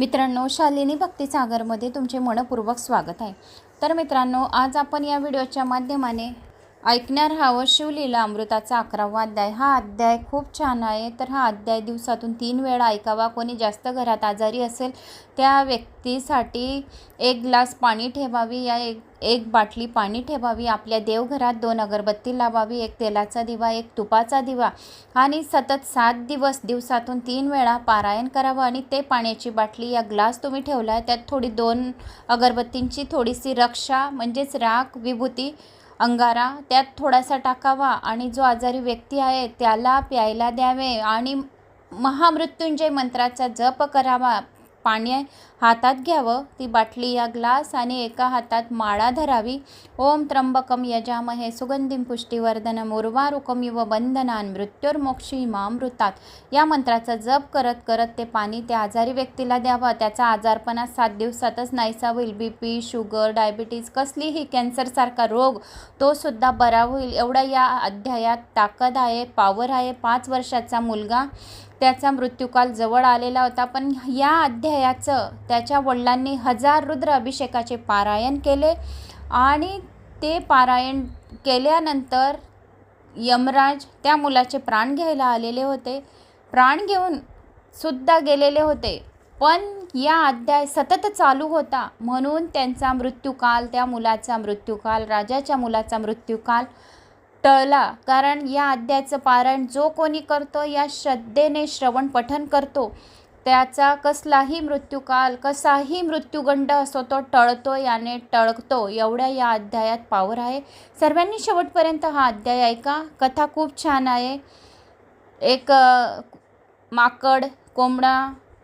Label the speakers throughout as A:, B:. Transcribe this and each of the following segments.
A: मित्रांनो शालिनी भक्तीसागरमध्ये तुमचे मनपूर्वक स्वागत आहे. तर मित्रांनो आज आपण या व्हिडिओच्या माध्यमाने ऐकणार हा व शिवलीला अमृताचा अकरावा अध्याय. हा अध्याय खूप छान आहे. तर हा अध्याय दिवसातून तीन वेळा ऐकावा. कोणी जास्त घरात आजारी असेल त्या व्यक्तीसाठी एक ग्लास पाणी ठेवावी. या एक एक बाटली पाणी ठेवावी. आपल्या देवघरात दोन अगरबत्ती लावावी. एक तेलाचा दिवा एक तुपाचा दिवा. आणि सतत सात दिवस दिवसातून तीन वेळा पारायण करावं आणि ते पाण्याची बाटली या ग्लास तुम्ही ठेवला आहे त्यात थोडी दोन अगरबत्तींची थोडीशी रक्षा म्हणजेच राख विभूती अंगारा त्यात थोडासा टाकावा आणि जो आजारी व्यक्ती आहे त्याला प्यायला द्यावे आणि महामृत्युंजय मंत्राचा जप करावा. पाणी हातात घ्यावं. ती बाटली या ग्लास आणि एका हातात माळा धरावी. ओम त्र्यंबकम यजामहे. सुगंधिम पुष्टीवर्धनम. उर्वारुकम युव बंधनान मृत्युर्मोक्षी मामृतात या मंत्राचा जप करत करत ते पाणी त्या आजारी व्यक्तीला द्यावं. त्याचा आजारपणा सात दिवसातच नाहीसा होईल. बी पी शुगर डायबिटीज कसलीही कॅन्सरसारखा रोग तो सुद्धा बरा होईल. एवढा या अध्यायात ताकद आहे पावर आहे. पाच वर्षाचा मुलगा त्याचा मृत्यूकाल जवळ आलेला होता. पण या अध्यायाचं त्याच्या वडिलांनी हजार रुद्र अभिषेकाचे पारायण केले आणि ते पारायण केल्यानंतर यमराज त्या मुलाचे प्राण घ्यायला आलेले होते. प्राण घेऊन सुद्धा गेलेले होते. पण या अध्याय सतत चालू होता. म्हणून त्यांचा मृत्यूकाल त्या मुलाचा मृत्यूकाल राजाच्या मुलाचा मृत्यूकाल टळला. कारण या अध्यायाचं पारायण जो कोणी करतो या श्रद्धेने श्रवण पठन करतो. त्याचा कसलाही मृत्यूकाल कसाही मृत्यूगंड असो तो टळतो याने टळकतो एवढ्या या अध्यायात पावर आहे. सर्वांनी शेवटपर्यंत हा अध्याय ऐका. कथा खूप छान आहे. एक माकड कोंबडा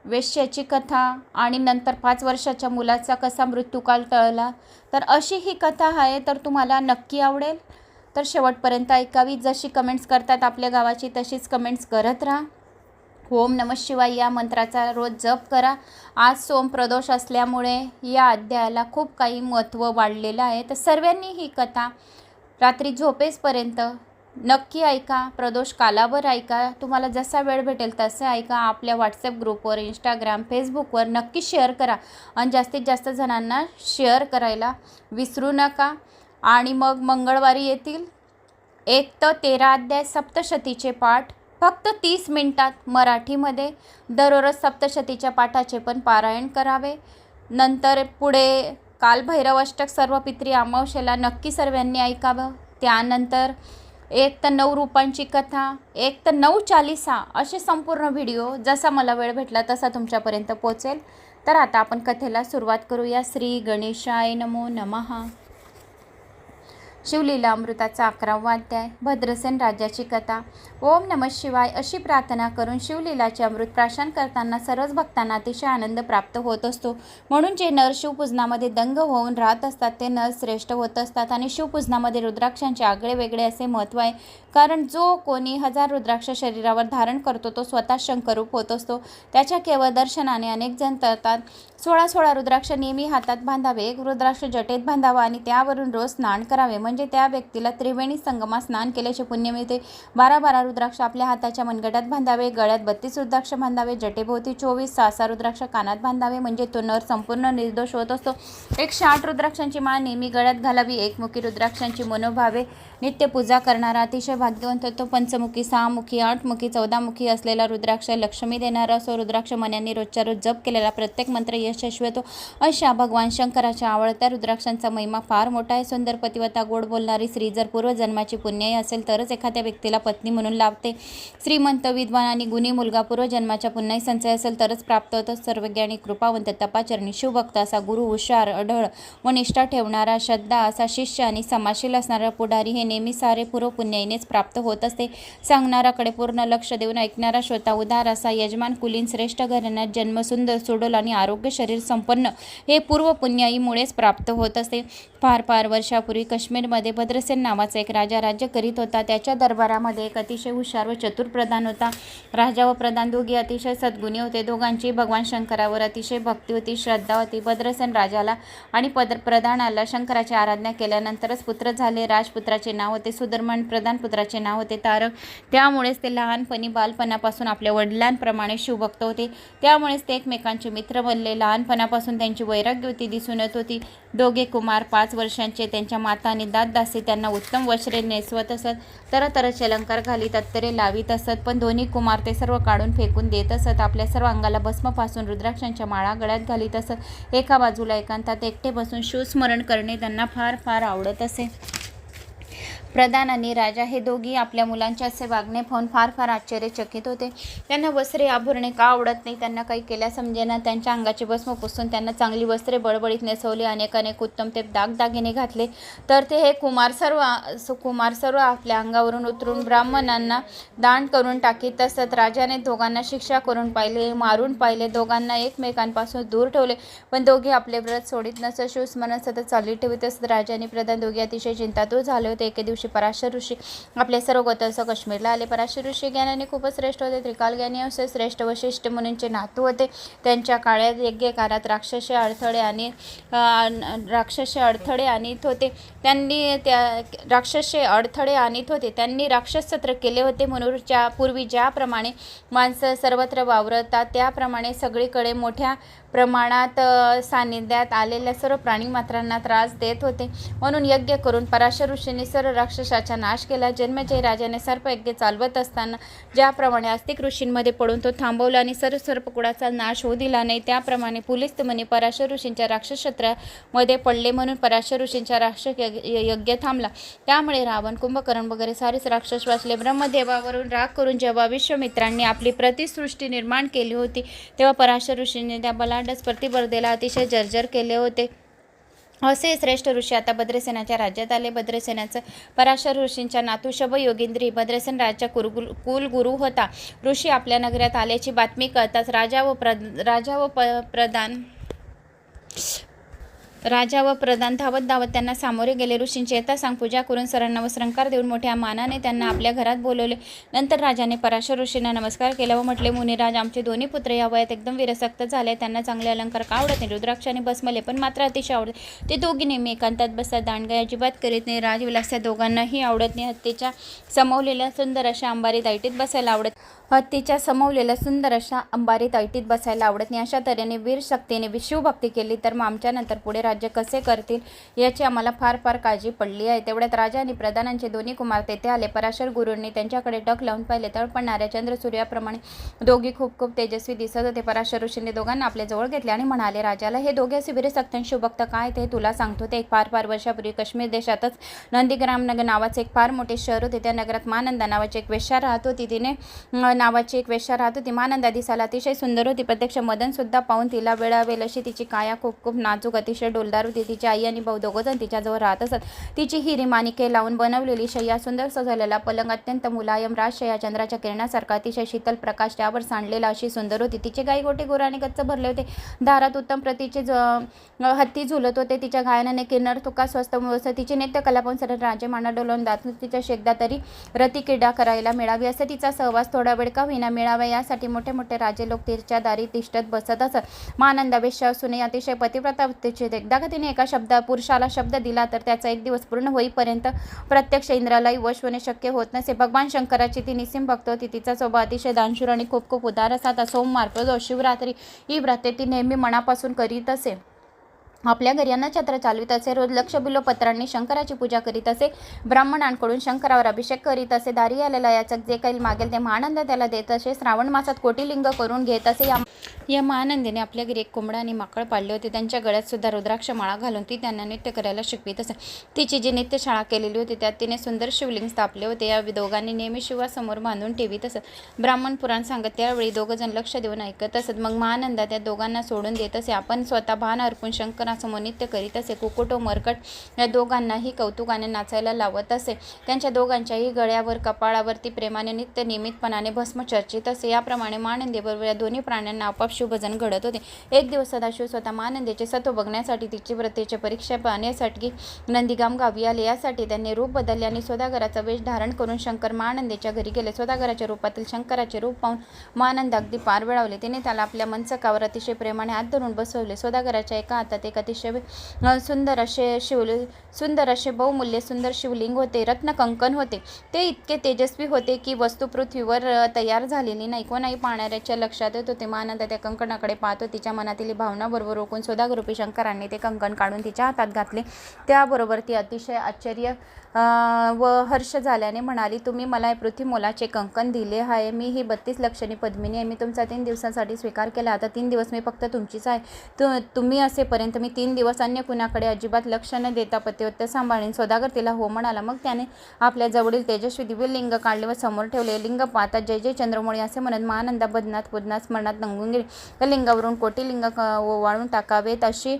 A: वेश्याची कथा आणि नंतर पाच वर्षाच्या मुलाचा कसा मृत्यूकाल टळला. तर अशी ही कथा आहे तर तुम्हाला नक्की आवडेल. तर शेवटपर्यंत ऐकावी जशी कमेंट्स करतात आपल्या गावाची तशीच कमेंट्स करत राहा. ओम नम शिवाय या मंत्राचा रोज जप करा. आज सोम प्रदोष असल्यामुळे या अध्यायाला खूप काही महत्त्व वाढलेलं आहे. तर सर्वांनी ही कथा रात्री झोपेसपर्यंत नक्की ऐका. प्रदोष कालावर ऐका. तुम्हाला जसा वेळ भेटेल तसं ऐका. आपल्या व्हॉट्सअप ग्रुपवर इंस्टाग्राम फेसबुकवर नक्की शेअर करा. आणि जास्तीत जास्त जणांना शेअर करायला विसरू नका. आणि मग मंगळवारी येतील? एक तर तेरा अध्याय सप्तशतीचे पाठ फक्त तीस मिनिटात मराठीमध्ये दररोज सप्तशतीच्या पाठाचे पण पारायण करावे. नंतर पुढे कालभैरवष्टक सर्व पित्री अमावशेला नक्की सर्वांनी ऐकावं. त्यानंतर एक तर नऊ रूपांची कथा एक तर नऊ चालिसा असे संपूर्ण व्हिडिओ जसा मला वेळ भेटला तसा तुमच्यापर्यंत पोचेल तर आता आपण कथेला सुरुवात करूया. श्री गणेशाय नमो नमः. शिवलीला अमृताचा अकरावा अध्याय भद्रसेन राजाची कथा. ओम नम शिवाय अशी प्रार्थना करून शिवलीलाचे अमृत प्राशन करताना सर्वच भक्तांना अतिशय आनंद प्राप्त होत असतो. म्हणून जे नर शिवपूजनामध्ये दंग होऊन राहत असतात ते नर श्रेष्ठ होत असतात आणि शिवपूजनामध्ये रुद्राक्षांचे आगळे वेगळे असे महत्त्व आहे. कारण जो कोणी हजार रुद्राक्ष शरीरावर धारण करतो तो स्वतः शंकरूप होत असतो. त्याच्या केवळ दर्शनाने अनेक जण तरतात सोळा सोळा रुद्राक्ष नेहमी हातात बांधावे एक रुद्राक्ष जटेत बांधावा आणि त्यावरून रोज स्नान करावे. म्हणजे म्हणजे त्या व्यक्तीला त्रिवेणी संगमा स्नान केल्याचे पुण्य मिळते. बारा बारा रुद्राक्ष आपल्या हाताच्या मनगटात बांधावे गळ्यात बत्तीस रुद्राक्ष बांधावे जटेभोवती चोवीस सहा सहा रुद्राक्ष कानात बांधावे म्हणजे तो नर संपूर्ण निर्दोष होत असतो. एकशे आठ रुद्राक्षांची माळ नेहमी गळ्यात घालावी एकमुखी रुद्राक्षांची मनोभावे नित्य पूजा करणारा अतिशय भाग्यवंत तो पंचमुखी सहामुखी आठमुखी चौदामुखी असलेला रुद्राक्ष लक्ष्मी देणारा असो रुद्राक्ष मनाने रोजच्या रोज जप केलेला प्रत्येक मंत्र यशस्वी होतो. अशा भगवान शंकराच्या आवडत्या रुद्राक्षांचा महिमा फार मोठा आहे. सुंदर पतिवता गोड बोलणारी स्त्री जर पूर्वजन्माची पुण्याई असेल तरच एखाद्या व्यक्तीला पत्नी म्हणून लाभते. श्रीमंत विद्वान आणि गुणी मुलगा पूर्वजन्माच्या पुन्हाही संचय असेल तरच प्राप्त होतो. सर्वज्ञानी कृपावंत तपाचरणी शिवभक्त असा गुरु हुशार अढळ व निष्ठा ठेवणारा श्रद्धा असा शिष्य आणि समाशील असणारा पुढारी हे नेहमी सारे पूर्व पुण्याईनेच प्राप्त होत असते. सांगणाराकडे पूर्ण लक्ष देऊन ऐकणारा श्रोता उदार असा यजमान कुलीन श्रेष्ठ घराण्यात जन्म सुंदर सुडोल आणि आरोग्य शरीर संपन्न हे पूर्व पुण्याईमुळेच प्राप्त होत असते. फार फार वर्षापूर्वी काश्मीर काश्मीरमध्ये भद्रसेन नावाचा एक राजा राज्य करीत होता. त्याच्या दरबारामध्ये एक अतिशय हुशार व चतुर प्रधान होता. राजा व प्रधान दोघे अतिशय सद्गुणी होते. दोघांची भगवान शंकरावर अतिशय भक्ती होती श्रद्धा होती. भद्रसेन राजाला आणि पद प्रधानाला शंकराची आराधना केल्यानंतरच पुत्र झाले. राजपुत्राचे नाव होते सुदर्मन प्रधान पुत्राचे नाव होते तारक. त्यामुळेच ते लहानपणी बालपणापासून आपल्या वडिलांप्रमाणे शिवभक्त होते. त्यामुळेच ते एकमेकांचे मित्र बनले. लहानपणापासून त्यांची वैराग्य होती दिसून येत होती. दोघे कुमार पाच वर्षांचे त्यांच्या माता आणि दासी त्यांना उत्तम वस्त्रे नेसवत असत. तरतरचे अलंकार घालीत अत्तरे लावीत असत पण दोन्ही कुमार ते सर्व काढून फेकून देत असत. आपल्या सर्व अंगाला भस्मपासून रुद्राक्षांच्या माळा गळ्यात घालीत असत. एका बाजूला एकांतात एकटे बसून शिवस्मरण करणे त्यांना फार फार आवडत असे. प्रधान आणि राजा हे दोघी आपल्या मुलांचे असे वागणे पाहून फार फार आश्चर्यचकित होते. त्यांना वस्त्रे आभरणे का आवडत नाही त्यांना काही केल्या समजेना त्यांच्या अंगाचे भस्म पुसून त्यांना चांगली वस्त्रे बळबळीत नेसवली अनेक अनेक उत्तम ते दागदागिने घातले. तर ते हे कुमार सर्व कुमार सर्व आपल्या अंगावरून उतरून ब्राह्मणांना दान करून टाकी. असत राजाने दोघांना शिक्षा करून पाहिले मारून पाहिले दोघांना एकमेकांपासून दूर ठेवले. पण दोघे आपले व्रत सोडित नसत शिवस्मरण सतत चालू ठेवित असत. राजाने प्रधान दोघे अतिशय चिंतातूर झाले होते. एके दिवशी पराशर ऋषी. आपले सर्व गोतस काश्मीरला आले. पराशर ऋषी ज्ञानाने खूपच श्रेष्ठ होते. त्रिकाल ज्ञानी असे श्रेष्ठ वशिष्ठ मुनींचे नातू होते. त्यांच्या काळात यज्ञकारात राक्षसे अडथळे आणि राक्षसे अडथळे आणीत होते. त्यांनी त्या राक्षसे अडथळे आणीत होते. त्यांनी राक्षस सत्र केले होते म्हणून ज्या पूर्वी ज्याप्रमाणे माणसं सर्वत्र वावरतात त्याप्रमाणे सगळीकडे मोठ्या प्रमाणात सानिध्यात आलेल्या सर्व प्राणी मात्रांना त्रास देत होते. म्हणून यज्ञ करून पराशर ऋषींनी सर्व राक्षसाचा नाश केला. जन्मजय राजाने सर्पयज्ञ चालवत असताना ज्याप्रमाणे आस्तिक ऋषींमध्ये पडून तो थांबवला आणि सर्व सर्पकुळाचा नाश होऊ दिला नाही त्याप्रमाणे पुलिस म्हणे पराशर ऋषींच्या राक्षसत्रामध्ये पडले म्हणून पराशर ऋषींच्या राक्षस यज्ञ यज्ञ थांबला. त्यामुळे रावण कुंभकर्ण वगैरे सारेच राक्षस वाचले. ब्रह्मदेवावरून राग करून जेव्हा विश्वमित्रांनी आपली प्रतिसृष्टी निर्माण केली होती तेव्हा पराशर ऋषींनी त्या बलांडस स्पर्धेला अतिशय जर्जर केले होते. असे श्रेष्ठ ऋषी आता भद्रसेनाच्या राज्यात आले. भद्रसेनाचं पराशर ऋषींच्या नातू शब योगिंद्री भद्रसेन राजा कुलगुरु कुलगुरू होता. ऋषी आपल्या नगरात आल्याची बातमी कळताच राजा व प्र राजा व प प्रधान राजा व प्रधान धावत धावत त्यांना सामोरे गेले. ऋषींची येता सांग पूजा करून सरांना व श्रंकार देऊन मोठ्या मानाने त्यांना आपल्या घरात बोलवले. नंतर राजाने पराशर ऋषींना नमस्कार केला व म्हटले मुनिराज आमचे दोन्ही पुत्र या वयात एकदम विरसक्त झाले. त्यांना चांगले अलंकार का आवडत नाही? रुद्राक्ष आणि भस्मले पण मात्र अतिशय आवडत. ते दोघी नेहमी एकांतात बसतात. दांडगा अजिबात करीत नाही. राजविलास त्या दोघांनाही आवडत नाही. हत्तीच्या समवलेल्या सुंदर अशा अंबारी दायटीत बसायला आवडत हत्तीच्या समवलेल्या सुंदर अशा अंबारीत ऐटीत बसायला आवडत नाही. अशा तऱ्हेने वीर शक्तीने विशिवभक्ती केली. तर मग आमच्यानंतर पुढे राज्य कसे करतील याची आम्हाला फार फार काळजी पडली आहे. तेवढ्यात राजा आणि प्रधानांचे दोन्ही कुमार तेथे आले. पराशर गुरूंनी त्यांच्याकडे डक लावून पाहिले. तळपणाऱ्या चंद्रसूर्याप्रमाणे दोघी खूप खूप तेजस्वी दिसत होते. पराशर ऋषींनी दोघांना आपल्या जवळ घेतले आणि म्हणाले राजाला हे दोघे शिबिरे वीर भक्त काय ते तुला सांगतो. ते एक फार फार वर्षापूर्वी काश्मीर देशातच नंदीग्राम नगर नावाचे एक फार मोठे शहर होते. त्या नगरात मानंदा नावाची एक वेश्या राहत होती. तिने नावाची एक वेश्या राहत होती. मानंदा दिसायला अतिशय सुंदर होती. प्रत्यक्ष मदन सुद्धा पाहून तिला वेळावेल अशी तिची काया खूप खूप नाजूक अतिशय डोलदार होती तिची आई आणि भाऊ दोघंजण तिच्याजवळ राहत असत. तिची हिरी माणिके लावून बनवलेली शय्या सुंदर सजवलेला पलंग अत्यंत मुलायम राज शय्या चंद्राच्या किरणासारखा अतिशय शीतल प्रकाश त्यावर सांडलेला अशी सुंदर होती. तिचे गाई गोटे गोराने गच्च भरले होते. दारात उत्तम प्रतीचे ज हत्ती झुलत होते. तिच्या गायनाने किन्नर तुका स्वस्त व्यवस्था तिची नित्य कला सरळ राजे माना डोलवून दात तिच्या शेकदा तरी रती क्रीडा करायला मिळावी असं तिचा सहवास थोडा वेळ का होईना मिळावा. यासाठी मोठे मोठे राजे लोक तिच्या दारी तिष्ठत बसत असत. मानंदा वेश्या असूनही अतिशय पतिव्रता तिचे एकदा का तिने एका शब्द पुरुषाला शब्द दिला तर त्याचा एक दिवस पूर्ण होईपर्यंत प्रत्यक्ष इंद्रालाही वश होणे शक्य होत नसे. भगवान शंकराची ती निसीम भक्त होती. तिचा स्वभाव अतिशय दानशूर आणि खूप खूप उदार असा आता सोमवार प्रदोष शिवरात्री ही व्रते ती नेहमी मनापासून करीत असे. आपल्या घरी अन्नछत्र चालवित असे रोज लक्ष बिलोपत्रांनी शंकराची पूजा करीत असे ब्राह्मणांकडून शंकरावर अभिषेक करीत असे दारी आलेला याचक जे काही मागेल ते महानंद त्याला देत असे श्रावण मासात कोटीलिंग करून घेत असे. या या महानंदीने आपल्या घरी एक कोंबडा आणि माकड पाळले होते. त्यांच्या गळ्यात सुद्धा रुद्राक्ष माळा घालून ती त्यांना नृत्य करायला शिकवित असे. तिची जी नित्यशाळा केलेली होती त्यात तिने सुंदर शिवलिंग स्थापले होते. या दोघांनी नेहमी शिवासमोर बांधून ठेवीत असत ब्राह्मण पुराण सांगत त्यावेळी दोघंजण लक्ष देऊन ऐकत असत. मग महानंदा त्या दोघांना सोडून देत असे. आपण स्वतः भान अर्पून शंकरा नाचमो नृत्य करीत असे. कुकुटो मरकट या दोघांनाही कौतुकाने नाचायला लावत असे. त्यांच्या दोघांच्याही गळ्यावर कपाळावरती प्रेमाने नित्य नियमितपणाने भस्म चर्चित असे. याप्रमाणे मानंदेबरोबर या दोन्ही प्राण्यांना आपोआप शुभजन घडत होते. एक दिवस सदाशिव स्वतः मानंदेचे सत्व बघण्यासाठी तिची व्रतेचे परीक्षा पाहण्यासाठी नंदीगाम गावी आले. यासाठी त्यांनी रूप बदलले आणि सौदागराचा वेश धारण करून शंकर मानंदेच्या घरी गेले. सौदागराच्या रूपातील शंकराचे रूप पाहून मानंद अगदी पार वेळावले तिने त्याला आपल्या मनसकावर अतिशय प्रेमाने हात धरून बसवले. सौदागराच्या एका हातात एक अतिशय सुंदर असे शिवल सुंदर असे बहुमूल्य सुंदर शिवलिंग होते रत्नकंकण होते. ते इतके तेजस्वी होते की वस्तू पृथ्वीवर तयार झालेली नाही. कोणाही पाहणाऱ्याच्या लक्षात येत होते मानंद त्या कंकणाकडे पाहतो तिच्या मनातील भावना बरोबर ओळखून सुधागरूपी शंकरांनी ते कंकण काढून तिच्या हातात घातले. त्याबरोबर ती अतिशय आश्चर्य व हर्ष झाल्याने म्हणाली तुम्ही मला पृथ्वी मोलाचे कंकण दिले आहे. मी ही बत्तीस लक्षणी पद्मिनी आहे. मी तुमचा तीन दिवसांसाठी स्वीकार केला. आता तीन दिवस मी फक्त तुमचीच आहे. तु तुम्ही असेपर्यंत मी तीन दिवस अन्य कुणाकडे अजिबात लक्ष न देता पतिवत्य सांभाळीन. सौदागर तिला हो म्हणाला. मग त्याने आपल्या जवळील तेजस्वी दिव्य लिंग काढले व समोर ठेवले. लिंग पाहता जय जय चंद्रमोळी असे म्हणत महानंदा बदनाथ पुदनात स्मरणात नंगून गेले लिंगावरून कोटी लिंग क- ओवाळून टाकावेत अशी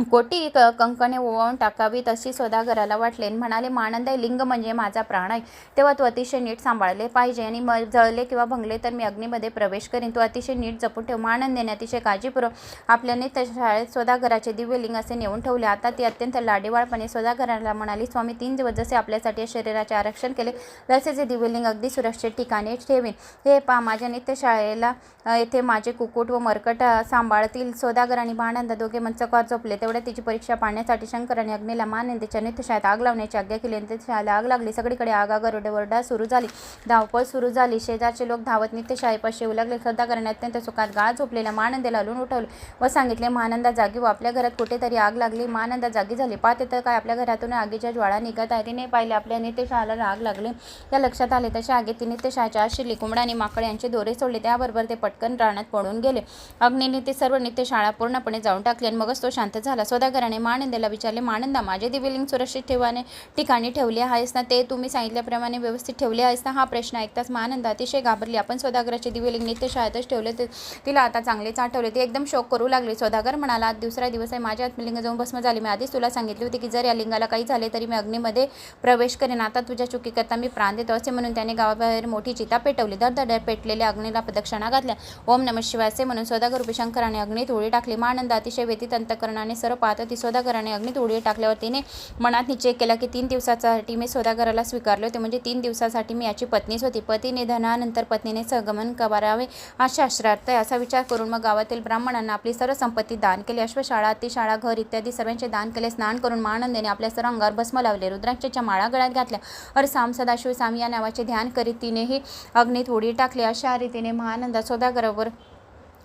A: कोटी क कंकणे ओवाळून टाकावी तशी सौदागराला वाटले. म्हणाले मानंद लिंग म्हणजे माझा प्राण आहे तेव्हा तू अतिशय नीट सांभाळले पाहिजे आणि म जळले किंवा भंगले तर मी अग्नीमध्ये प्रवेश करीन. तू अतिशय नीट जपून ठेव. मानंदेने अतिशय काळजीपूर्वक आपल्या नित्य शाळेत सौदागराचे दिव्य लिंग असे नेऊन ठेवले. आता ती अत्यंत लाडेवाळपणे सौदागराला म्हणाली स्वामी तीन दिवस जसे आपल्यासाठी या शरीराचे आरक्षण केले तसेच हे दिव्यलिंग अगदी सुरक्षित ठिकाणी ठेवीन. हे पा माझ्या नित्य शाळेला येथे माझे कुकुट व मरकट सांभाळतील. सौदागर आणि महानंद दोघे मंचकावर झोपले. तेवढ्या तिची परीक्षा पाहण्यासाठी शंकराने अग्नीला मानंदेच्या नित्यशाळेत आग लावण्याची आज्ञा केली आणि आग लागली. सगळीकडे आगा गरुडवरडा सुरू झाली. धावपळ सुरू झाली. शेजारचे लोक धावत नित्यशाळेपाशी येऊ लागले करणे अत्यंत सुखात गाळ झोपलेल्या मानंदेला हलवून उठवले व सांगितले मानंदा जागी व आपल्या घरात कुठेतरी आग लागली. मानंदा जागी झाली. पाहते तर काय आपल्या घरातून आगीच्या ज्वाळा निघत आहे. तिने पाहिले. आपल्या नित्यशाळेला आग लागली त्या लक्षात आले तशा आगीत ती नित्यशाळेच्या आशिली कोंबडा आणि माकड यांचे दोरे सोडले. त्याबरोबर ते पटकन रानात पडून गेले. अग्नीने ते सर्व नित्यशाळा पूर्णपणे जाऊन टाकली आणि मगच तो शांत झाला. सौदागराने मानंदेला विचारले मानंदा माझे दिव्यलिंग सुरक्षित ठेवाने ठिकाणी ठेवले आहेस ना? ते तुम्ही सांगितल्याप्रमाणे व्यवस्थित ठेवले आहेस ना? हा प्रश्न ऐकताच मानंदा अतिशय घाबरली. आपण सौदागराचे दिव्यलिंग नित्यशाळेतच ठेवले. ते तिला आता चांगलेच आठवले ती एकदम शोक करू लागली. सौदागर म्हणाला आज दुसरा दिवस आहे. माझ्या आत्मलिंग जाऊन भस्म झाली. मी आधीच तुला सांगितले होते की जर या लिंगाला काही झाले तरी मी अग्नीमध्ये प्रवेश करेन. आता तुझ्या चुकीकरता मी प्राण देतो असे म्हणून त्याने गावाबाहेर मोठी चिता पेटवली. दरदर पेटलेल्या अग्नीला प्रदक्षिणा घातल्या. ओम नम शिवाय असे म्हणून सौदागर शंकराने अग्नीत होळी टाकली. मानंद अतिशय व्यतीत अंतकरणाने सर्व पाहता ती सौदागराने अग्नीत उडी टाकल्यावर तिने मनात निश्चय केला की तीन दिवसासाठी मी सौदागराला स्वीकारले होते. म्हणजे तीन दिवसासाठी मी याची पत्नीच होती. पती निधनानंतर पत्नीने सगमन करावे हा शास्त्रार्थ आहे असा विचार करून मग गावातील ब्राह्मणांना आपली सर्व संपत्ती दान केली. अश्वशाळा अतिशाळा घर इत्यादी सर्वांचे दान केले. स्नान करून महानंदेने आपल्या सर्व अंगावर भस्म लावले. रुद्राक्षच्या माळा गळ्यात घातल्या. हर साम सदाशिव साम या नावाचे ध्यान करीत तिनेही अग्नीत उडी टाकली. अशा रीतीने महानंदा सौदागरावर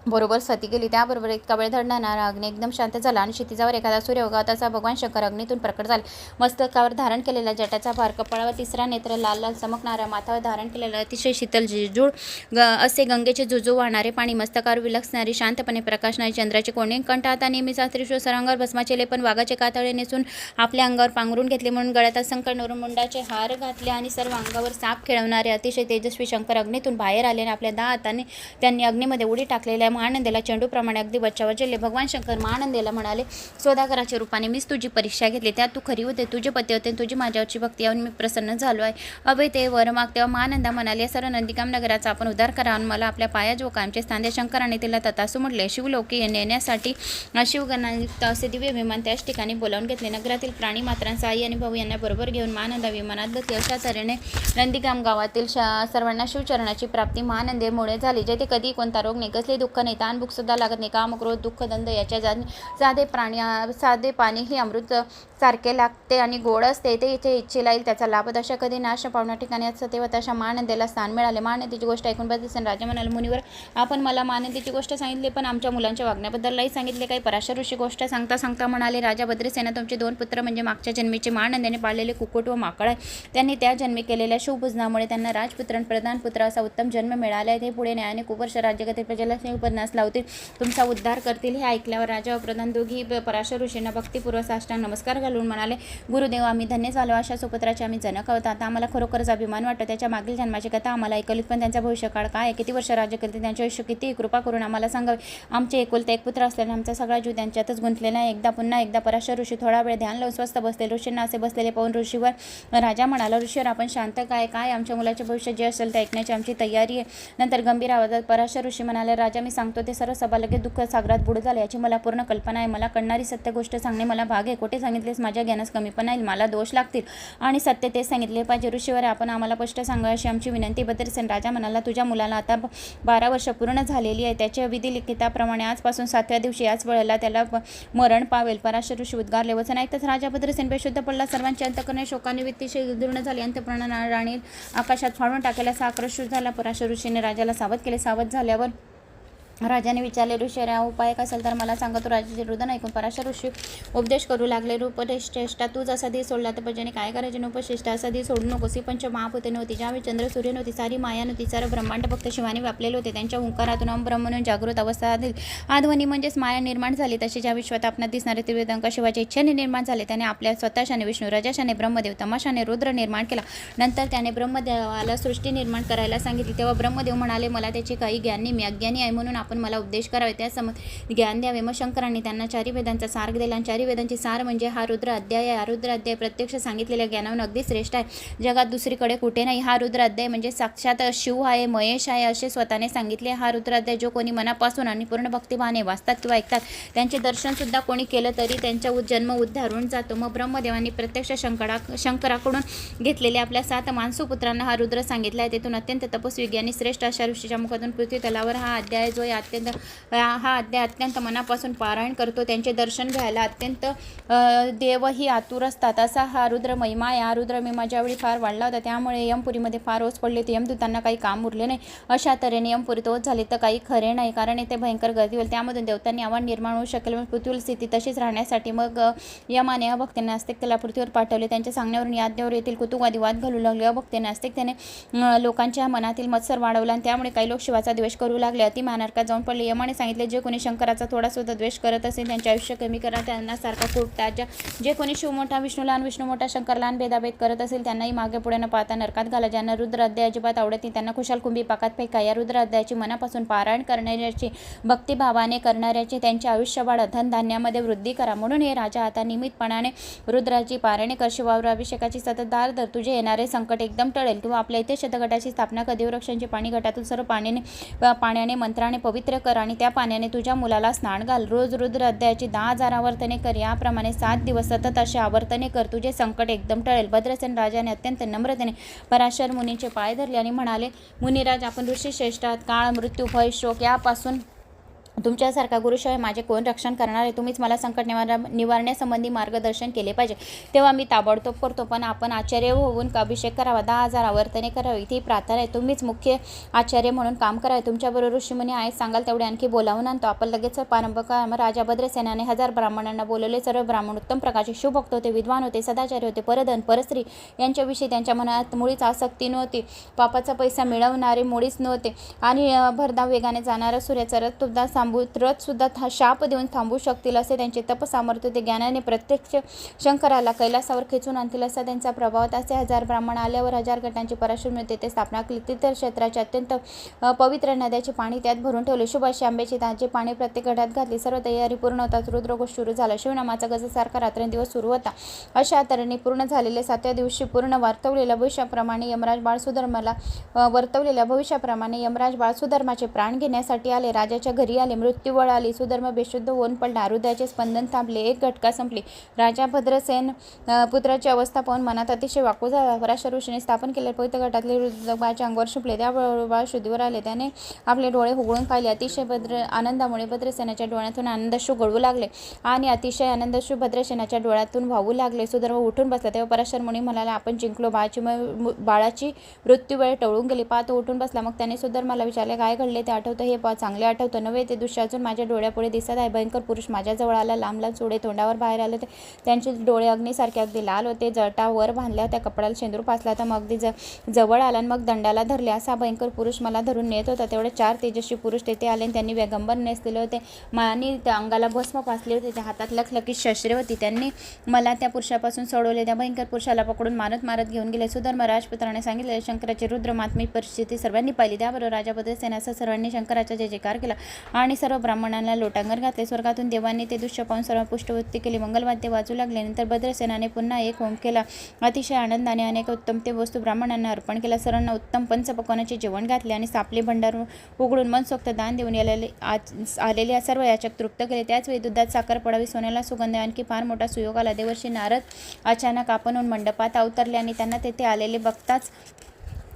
A: बरोबर सती गेली त्याबरोबर इतका वेळ धडणारा अग्नी एकदम शांत झाला आणि क्षितिजावर एखादा सूर्य उगवताचा भगवान शंकर अग्नीतून प्रकट झाले. मस्तकावर धारण केलेला जटाचा भार कपाळावर तिसरा नेत्र लाल लाल चमकणारा माथावर धारण केलेला अतिशय शीतल जिजूळ ग असे गंगेचे जुजू वाहणारे पाणी मस्तकावर विलक्षणारी शांतपणे प्रकाशणारी चंद्राचे कोणी कंठ आता नेहमी शास्त्रीश्वर सरांगावर भस्माचेले पण वाघाचे कातळे नेसून आपल्या अंगावर पांघरून घेतले म्हणून गळ्यात असंख्य मुंडाचे हार घातले आणि सर्व अंगावर साप खेळवणारे अतिशय तेजस्वी शंकर अग्नीतून बाहेर आले आणि आपल्या दहा हाताने त्यांनी अग्नीमध्ये उडी टाकलेल्या महानंदेला चेंडूप्रमाणे अगदी बच्चावर जेले भगवान शंकर महानंदेला म्हणाले सौदागराच्या रूपाने मीच तुझी परीक्षा घेतली. त्यात तू खरी होते तुझे पती होते तुझी माझ्यावरची भक्ती यावरून मी प्रसन्न झालो आहे. अभय ते वर माग तेव्हा महानंदा म्हणाले सर्व नंदिकाम नगराचा आपण उद्धार करा मला आपल्या पाया जो कायमचे स्थान द्या शंकराने तिला ततासू म्हटले शिवलोकी नेण्यासाठी शिवगणायुक्त असे दिव्य विमान त्याच ठिकाणी बोलावून घेतले. नगरातील प्राणी मात्रांचा आई आणि भाऊ यांना बरोबर घेऊन महानंदा विमानात बसले. अशा तऱ्हेने नंदिकाम गावातील शा सर्वांना शिवचरणाची प्राप्ती महानंदेमुळे झाली जेथे कधी कोणता रोग नाही कसले दुःख नाही ताण भूक सुद्धा लागत नाही. काम क्रोध दुःख दंद याच्या जा साधे प्राणी साधे पाणी हे अमृत सारखे लागते आणि गोड असते ते इथे इच्छेला येईल त्याचा लाभ दशा कधी नाश पावण्या ठिकाणी असतं तेव्हा तशा महानंदेला स्थान मिळाले. मानंदीची गोष्ट ऐकून बघितलं राजा म्हणाले मुनीवर आपण मला मानंदीची गोष्ट सांगितली पण आमच्या मुलांच्या वागण्याबद्दल सांगितले काही पराशर ऋषी गोष्ट सांगता सांगता म्हणाले राजा भद्रसेना तुमचे दोन पुत्र म्हणजे मागच्या जन्मीचे मानंदेने पाळलेले कुकुट व माकड आहे. त्यांनी त्या जन्मी केलेल्या शिवभुजनामुळे त्यांना राजपुत्र आणि प्रधानपुत्र असा उत्तम जन्म मिळाला आहे. ते पुढे न्यायाने कुवर्ष राज्यगती प्रजेला उपन्यास लावतील. तुमचा उद्धार करतील. हे ऐकल्यावर राजा व प्रधान दोघी पराशर ऋषींना भक्तीपूर्व साष्टांग नमस्कार घालून म्हणाले गुरुदेव आम्ही धन्य झालो. अशा सुपुत्राचे आम्ही जनक आहोत. आता आम्हाला खरोखरच अभिमान वाटतो. त्याच्या मागील जन्माची कथा आम्हाला ऐकलीत पण त्यांचा भविष्यकाळ काय आहे? किती वर्ष राज्य करते त्यांचे आयुष्य किती कृपा करून आम्हाला सांगावे? आमचे एकुलते एक पुत्र असल्याने आमचा सगळा जीव त्यांच्यातच गुंतलेला आहे. एकदा पुन्हा एकदा पराशर ऋषी थोडा वेळ ध्यान लावून स्वस्त बसले. ऋषींना असे बसलेले पाहून ऋषीवर राजा म्हणाला ऋषीवर आपण शांत काय? काय? आमच्या मुलाचे भविष्य जे असेल ते ऐकण्याची आमची तयारी आहे. नंतर गंभीर आवाजात पराशर ऋषी म्हणाले राजा मी सांगतो ते सर्व सभा लगेच दुःख सागरात बुड झाले. याची मला पूर्ण कल्पना आहे. मला कळणारी सत्य गोष्ट सांगणे मला भाग आहे. कोठे सांगितलेस माझ्या ज्ञानास कमीपणा येईल मला दोष लागतील. आणि सत्य तेच सांगितले पाहिजे. ऋषीवर आपण आम्हाला स्पष्ट सांगा अशी आमची विनंती बद्रसेन राजा म्हणाला तुझ्या मुलाला आता बारा वर्ष पूर्ण झालेली आहे. त्याच्या विधी लिखिताप्रमाणे आजपासून सातव्या दिवशी याच वेळेला त्याला मरण पावेल. पराशर ऋषी उद्गारले वचन ऐकताच राजा भद्रसेन बेशुद्ध पडला. सर्वांचे अंतकरणे शोकाने वित्तीशी दूर्ण झाली. अंतप्रणाला राणी आकाशात फाडून टाकायला असा आक्रोश झाला. पराशर ऋषीने राजाला सावध केले. सावध झाल्यावर राजाने विचारले ऋषी उपाय असेल तर मला सांगा तो राजाचे रुदन ऐकून पराशर ऋषी उपदेश करू लागले रूपश्रेष्ठा तू जसा दी सोडला तर भजने काय करायचे? उपश्रेष्ठा असा दी सोडू नकोस ही पंच महापुते नव्हती ज्यावेळी चंद्र सूर्य नव्हती सारी माया नव्हती सारं ब्रह्मांड फक्त शिवाने व्यापलेले होते त्यांच्या हुंकारातून अब्रह्म म्हणून जागृत अवस्था आली आध्वनी म्हणजेच माया निर्माण झाली तशी ज्या विश्वात आपणात दिसणारे त्रिवेदंक शिवाच्या इच्छेने निर्माण झाले त्याने आपल्या स्वतःशाने विष्णू राजाशाने ब्रह्मदेव तमाशाने रुद्र निर्माण केला. नंतर त्याने ब्रह्मदेवाला सृष्टी निर्माण करायला सांगितली तेव्हा ब्रह्मदेव म्हणाले मला त्याची काही ज्ञानी मी अज्ञानी आहे म्हणून आपण मला उपदेश करावे. त्यासम ज्ञान द्यावे. मग शंकरांनी त्यांना चारी वेदांचा सार दिला. आणि चारी वेदांची सार म्हणजे हा रुद्र अध्याय आहे. हा रुद्र अध्याय प्रत्यक्ष सांगितलेल्या ज्ञानावर अगदी श्रेष्ठ आहे. जगात दुसरीकडे कुठे नाही. हा रुद्र अध्याय म्हणजे साक्षात शिव आहे महेश आहे असे स्वतःने सांगितले. हा रुद्र अध्याय जो कोणी मनापासून आणि पूर्ण भक्तिभाने वाचतात किंवा ऐकतात त्यांचे दर्शनसुद्धा कोणी केलं तरी त्यांचा जन्म उद्धारून जातो. मग ब्रह्मदेवांनी प्रत्यक्ष शंकरा शंकराकडून घेतलेल्या आपल्या सात मानसूपुत्रांना हा रुद्र सांगितला आहे. तेथून अत्यंत तपस्विज्ञानी श्रेष्ठ अशा ऋषीच्या मुखातून पृथ्वी तलावर हा अध्याय जो आहे अत्यंत हा अध्याय अत्यंत मनापासून पारायण करतो. त्यांचे दर्शन घ्यायला अत्यंत देवही आतुर असतात. असा हा रुद्र महिमा आहे. हा रुद्र महिमा ज्यावेळी फार वाढला होता त्यामुळे यमपुरीमध्ये फार ओस पडले होते. यमदूतांना काही काम उरले नाही. अशा तऱ्हेने यमपुरीत ओस झाले तर काही खरे नाही कारण येथे भयंकर गर्दी होईल. त्यामधून देवतांनी आव्हान निर्माण होऊ शकेल. पृथ्वी स्थिती तशीच राहण्यासाठी मग अ, यमाने अभक्तांनी नास्तिकतेला पृथ्वीवर पाठवले. त्यांच्या सांगण्यावरून याज्ञावर येथील कुतुवादी वाद घालू लागले. अभक्ते नास्तिकतेने त्याने लोकांच्या मनातील मत्सर वाढवला आणि त्यामुळे काही लोक शिवाचा द्वेष करू लागले. अति महानरकात जाऊन पडले. यमाने सांगितले जे कोणी शंकराचा थोडा सुद्धा द्वेष करत असेल त्यांचे आयुष्य कमी करा त्यांना सारखा कुटतात ज्या जे कोणी शिव मोठा विष्णू लहान विष्णू मोठा शंकर लहान भेदाभेद करत असेल त्यांनाही मागे पुढे न पाहता नरकात घाला. ज्यांना रुद्र अध्याय अजिबात आवडत नाही त्यांना खुशाल कुंभी पाकात फेका. या रुद्र अध्यायाची मनापासून पारायण करणाऱ्याची भक्तिभावाने करणाऱ्याची त्यांचे आयुष्य वाढ धनधान्यामध्ये वृद्धी करा. म्हणून हे राजा आता नियमितपणाने रुद्राची पारायणे कर. शिवावर अभिषेकाची सतत दार धर. तुझे येणारे संकट एकदम टळेल. किंवा आपल्या इथे शतगटाची स्थापना कधी देववृक्षांची पाणी गटातून सर्व पाण्याने पाण्याने मंत्राने पवित्र कर आणि त्या पाण्याने तुझ्या मुलाला स्नान घाल. रोज रुद्र अध्यायाची दहा हजार आवर्तने कर. याप्रमाणे सात दिवस सतत असे आवर्तने कर. तुझे संकट एकदम टळेल. भद्रसेन राजाने अत्यंत नम्रतेने पराशर मुनीचे पाय धरले आणि म्हणाले मुनिराज आपण ऋषी श्रेष्ठ आहात काळ मृत्यू भय शोक यापासून तुमच्यासारखा गुरुशिवाय माझे कोण रक्षण करणार आहे? तुम्हीच मला संकट निवार निवारण्यासंबंधी मार्गदर्शन केले पाहिजे. तेव्हा मी ताबडतोब करतो पण आपण आचार्य होऊन अभिषेक करावा. दहा हजार आवर्तने करावी. ती प्रार्थना आहे. तुम्हीच मुख्य आचार्य म्हणून काम करावे तुमच्याबरोबर ऋषीमुनी आहेत. सांगाल तेवढे आणखी बोलावून आणतो आपण लगेच प्रारंभ करा. राजा भद्रसेनाने हजार ब्राह्मणांना बोलवले. सर्व ब्राह्मण उत्तम प्रकारचे शिवभक्त होते. विद्वान होते. सदाचार्य होते. परधन परस्त्री यांच्याविषयी त्यांच्या मनात मुळीच आसक्ती नव्हती. पापाचा पैसा मिळवणारे मुळीच नव्हते. आणि भरधाव वेगाने जाणारा सूर्याचा रथ सुद्धा थांबू रथसुद्धा था शाप देऊन थांबू शकतील असे त्यांचे तपसामर्थ्य ते ज्ञानाने प्रत्यक्ष शंकराला कैलासावर खेचून आणतील असा त्यांचा प्रभाव असे हजार ब्राह्मण आल्यावर हजार गटांची पराशुमेते ते स्थापना केली. तीर्थक्षेत्राचे क्षेत्राचे अत्यंत पवित्र नद्याचे पाणी त्यात भरून ठेवले. शुभ अशी आंब्याची ताजे पाणी प्रत्येक गटात घातली. सर्व तयारी पूर्ण होताच रुद्रघोष सुरू झाला. शिवनामाचा गजसारखा रात्रंदिवस सुरू होता. अशा तऱ्हेने पूर्ण झालेले सातव्या दिवशी पूर्ण वर्तवलेल्या भविष्याप्रमाणे यमराज बाळसुधर्माला वर्तवलेल्या भविष्याप्रमाणे यमराज बाळसुधर्माचे प्राण घेण्यासाठी आले. राजाच्या घरी आले. मृत्यूवळ आली सुधर्म बेशुद्ध होऊन पडला. हृदयाचे स्पंदन थांबले. एक घटका संपली. राजा भद्रसेन पुत्राची अवस्था पाहून मनात अतिशय वाकू झाला. पराशर ऋषीने स्थापन केले पवित्र गटातले रुद्रबाच्या अंगावर शुपले त्याबरोबर बाळ शुद्धीवर आले. त्याने आपले डोळे हुगळून पाहिले. अतिशय भद्र आनंदामुळे भद्रसेनाच्या डोळ्यातून आनंदश्रू गळू लागले आणि अतिशय आनंदश्रू भद्रसेनाच्या डोळ्यातून वाहू लागले. सुधर्म उठून बसला. तेव्हा पराशर मुनी म्हणाला आपण जिंकलो. बाळाची म- बाळाची मृत्यू वेळ टळून गेली. पाहतो तो उठून बसला. मग त्याने सुधर्माला विचारले काय घडले? ते आठवतं? हे पहा चांगले आठवतं. नव्हे ते दृश्य अजून माझ्या डोळ्यापुढे दिसत आहे. भयंकर पुरुष माझ्याजवळ आला. लांब लांब चुडे तोंडावर बाहेर आले होते. त्यांचे डोळे अग्नीसारखे अगदी लाल होते. जटावर बांधल्या त्या कपड्याला शेंदूर पासला होता. मग अगदी ज जवळ आला आणि मग दंडाला धरले. असा भयंकर पुरुष मला धरून नेत होता. तेवढे चार तेजस्वी पुरुष तेथे आले आणि त्यांनी वेगंबर नेसलेले होते. आणि त्या अंगाला भस्म पासले होते. त्या हातात लखलखी शस्त्रे होती. त्यांनी मला त्या पुरुषापासून सोडवले. त्या भयंकर पुरुषाला पकडून मारत मारत घेऊन गेले. सुधर्म राजपुत्राने सांगितले शंकराची रुद्रमात्मी परिस्थिती सर्वांनी पाहिली. त्याबरोबर राजा भद्रसेनासह सर्वांनी शंकराचा जय जयकार केला. आणि आणि सर्व ब्राह्मणांना लोटांगर घातले. स्वर्गातून देवांनी ते दृश्य पाहून सर्व पुष्टवृत्ती केली. मंगलवाद्य वाजू लागले. नंतर भद्रसेनाने पुन्हा एक होम केला. अतिशय आनंदाने अनेक उत्तम ते वस्तू ब्राह्मणांना अर्पण केला सर्वांना उत्तम पंचपक्वानाचे जेवण घातले आणि सापले भंडार उघडून मनसोक्त दान देऊन आलेले आज आलेले सर्व याचक तृप्त केले. त्याचवेळी दुधात साखर पडावी सोन्याला सुगंध आणखी फार मोठा सुयोग आला देवर्षी नारद अचानक आपण मंडपात अवतरले आणि त्यांना तेथे आलेले बघताच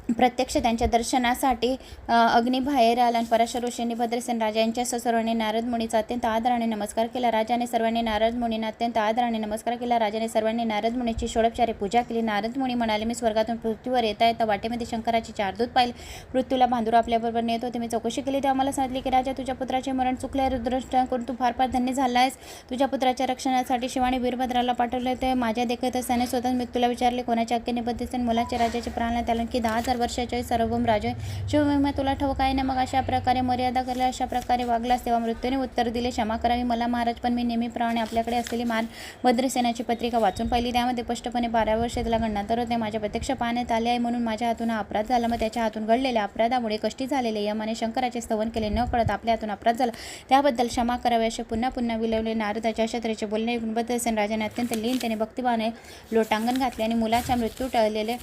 A: प्रत्यक्ष त्यांच्या दर्शनासाठी अग्नी बाहेर आला. आणि पराशर ऋषींनी भद्रसेन राजा यांच्या सर्वांनी नारद मुनीचा अत्यंत आदराने नमस्कार केला. राजाने सर्वांनी नारद मुनींना अत्यंत आदराने नमस्कार केला. राजाने सर्वांनी नारद मुनीची षोडोपचारे पूजा केली. नारद मुनी म्हणाले मी स्वर्गातून पृथ्वीवर येता येता वाटेमध्ये शंकराचे चारदूत पाहिले. मृत्यूला बांधूर आपल्याबरोबर नेत. होते मी चौकशी केली तेव्हा मला सांगितले की राजा तुझ्या पुत्राचे मरण चुकले रुद्रष्ट करून तू फार फार धन्य झाला आहेस तुझ्या पुत्राच्या रक्षणासाठी शिवाने वीरभद्राला पाठवले ते माझ्या देखत असताना स्वतः मृत्यूला विचारले. कोणाच्या अक्केने बद्दल मुलाच्या राजाचे प्राण त्याला की दहा हजार वर्षाचे सर्वम राजे शिवमहिमा तुला ठाऊक आहे ना मग अशा प्रकारे मर्यादा केल्या अशा प्रकारे वागलास तेव्हा मृत्यूने उत्तर दिले. क्षमा करावी. मला महाराज पण मी नेहमीप्रमाणे आपल्याकडे असलेली मान भद्रसेनाची पत्रिका वाचून पाहिली. त्यामध्ये स्पष्टपणे बारा वर्षे त्याला गणनातर होते. माझ्या प्रत्यक्ष पाहण्यात आले आहे म्हणून माझ्या हातून हा अपराध झाला. मग त्याच्या हातून घडलेल्या अपराधामुळे कष्टी झालेले यमाने शंकराचे स्तवन केले. न कळत आपल्या हातून अपराध झाला. त्याबद्दल क्षमा करावी असे पुन्हा पुन्हा विलवले नारदाच्या शत्रेचे बोलणे ऐकून भद्रसेन राजाने अत्यंत लीन त्याने भक्तिभावाने लोटांगण घातले आणि मुलाचा मृत्यू टळलेले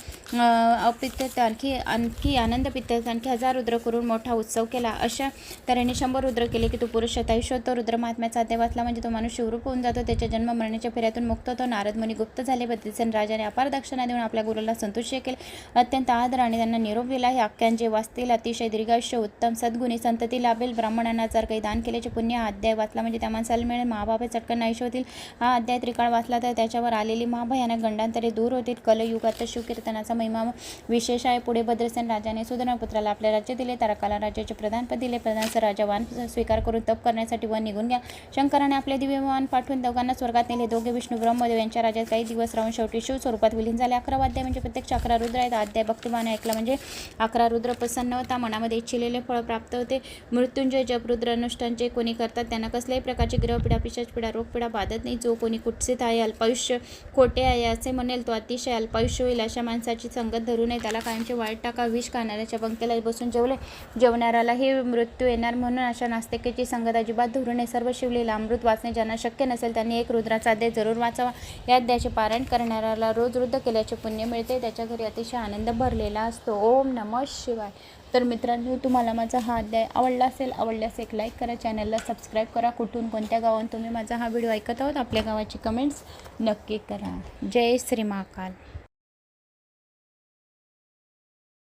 A: अपित्य आणखी आणखी आनंद पित्त आणखी हजार रुद्र करून मोठा उत्सव केला. अशा तऱ्हेने शंभर रुद्र केले की तो पुरुष आयुष्य तो रुद्र महात्म्याचा अध्याय वाचला म्हणजे तो माणूस शिवरूप होऊन जातो. त्याच्या जन्म मरण्याच्या फेऱ्यातून मुक्त होतो. नारद मुनी गुप्त झाले. बद्रीसेन राजाने अपार दक्षिणा देऊन आपल्या गुरुला संतुष्ट केले. अत्यंत आदराने त्यांना निरोप दिला. हे आख्यांचे वाचतील अतिशय दीर्घायुष्य उत्तम सद्गुणी संतती लाभेल. ब्राह्मणांना जर काही दान केल्याचे पुण्य हा अध्याय वाचला म्हणजे त्या माणसाला मिळेल. महाबापे चटकन आयुष्य होतील हा अध्याय त्रिकाळ वाचला तर त्याच्यावर आलेली महाभयानक गंडांतरे दूर होतील. कलयुगात शिवकीर्तनाचा महिमा विशेष आहे. पुढे भद्रसेन राजाने सुधर्ण आपल्या आपले राज्य दिले तारकाला राज्याचे प्रधानपद दिले. प्रधानसर राजा वान स्वीकार करून तप करण्यासाठी वन निघून घ्या शंकराने आपले दिव्य वाहन पाठवून दोघांना स्वर्गात नेले. दोघे विष्णू ब्रह्मदेव यांच्या राज्यात काही दिवस राहून शेवटी शिव स्वरूपात विलीन झाले. अकरा वाद्य म्हणजे प्रत्यक्ष अकरा रुद्र आहेत. अध्याय भक्तिमान ऐकला म्हणजे अकरा रुद्र प्रसन्न होता. मनामध्ये इच्छिलेले फळ प्राप्त होते. मृत्युंजय जप रुद्र अनुष्ठानचे कोणी करतात त्यांना कसल्याही प्रकारची ग्रहपीडा पिशाचपीडा रोगपिडा रोगपीडा बाधत नाही. जो कोणी कुटसित आहे अल्पायुष्य खोटे आहे असे म्हणेल तो अतिशय अल्पायुष्य होईल अशा माणसाची संगत धरू नये त्याला कायमचे वाईट टाका विष खाणाऱ्याच्या पंक्तीला बसून जेवले. जेवणाऱ्यालाही मृत्यू येणार म्हणून अशा नास्तिकेची संगत अजिबात धरू नये सर्व शिवलेला अमृत वाचणे ज्यांना शक्य नसेल त्यांनी एक रुद्राचा अध्याय जरूर वाचावा. या अध्यायाचे पारायण करणाऱ्याला रोज रुद्ध केल्याचे पुण्य मिळते. त्याच्या घरी अतिशय आनंद भरलेला असतो. ओम नमः शिवाय. तर मित्रांनो तुम्हाला माझा हा अध्याय आवडला असेल आवडल्यास एक लाईक करा. चॅनलला सबस्क्राईब करा. कुठून कोणत्या गावात तुम्ही माझा हा व्हिडिओ ऐकत आहोत आपल्या गावाची कमेंट्स नक्की करा. जय श्री महाकाल.